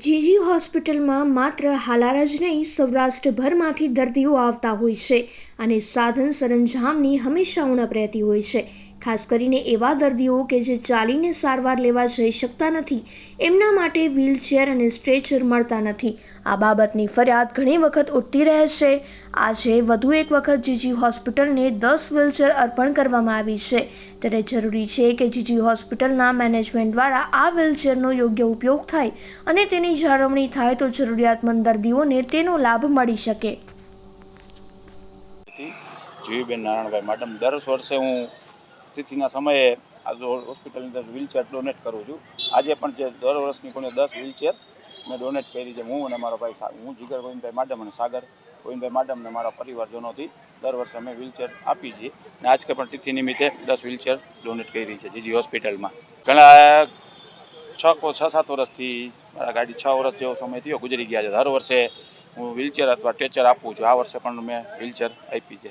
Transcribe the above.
જીજી હોસ્પિટલમાં માત્ર હાલારા જ નહીં, સૌરાષ્ટ્રભરમાંથી દર્દીઓ આવતા હોય છે અને સાધન સરંજામની હંમેશા ઉણપ રહેતી હોય છે. ખાસ કરીને એવા દર્દીઓ કે જે ચાલીને સારવાર લેવા જઈ શકતા નથી, એમના માટે વ્હીલચેર અને સ્ટ્રેચર મળતા નથી. આ બાબતની ફરિયાદ ઘણી વખત ઉઠતી રહે છે. આજે વધુ એક વખત જીજી હોસ્પિટલને દસ વ્હીલચેર અર્પણ કરવામાં આવી છે. ત્યારે જરૂરી છે કે જીજી હોસ્પિટલના મેનેજમેન્ટ દ્વારા આ વ્હીલચેરનો યોગ્ય ઉપયોગ થાય અને તેની જાળવણી થાય તો જરૂરિયાતમંદ દર્દીઓને તેનો લાભ મળી શકે. જીવીબેન નારાયણભાઈ, મેડમ, દર વર્ષે હું તિથિના સમયે આ જો હોસ્પિટલની અંદર વ્હીલચેર ડોનેટ કરું છું. આજે પણ જે દર વર્ષની કોઈને દસ વ્હીલચેર મેં ડોનેટ કરી છે. હું અને મારો ભાઈ હું જીગર ગોવિંદભાઈ માડમ અને સાગર ગોવિંદભાઈ માડમ અને મારા પરિવારજનોથી દર વર્ષે અમે વ્હીલચેર આપી છીએ. અને આજકે પણ તિથિ નિમિત્તે દસ વ્હીલચેર ડોનેટ કરી છે જીજી હોસ્પિટલમાં ઘણા છ છ, સાત વર્ષથી મારા ગાડી છ વર્ષ જેવો સમય થયો, ગુજરી ગયા છે. દર વર્ષે હું વ્હીલચેર અથવા ટેચર આપું છું. આ વર્ષે પણ મેં વ્હીલચેર આપી છે.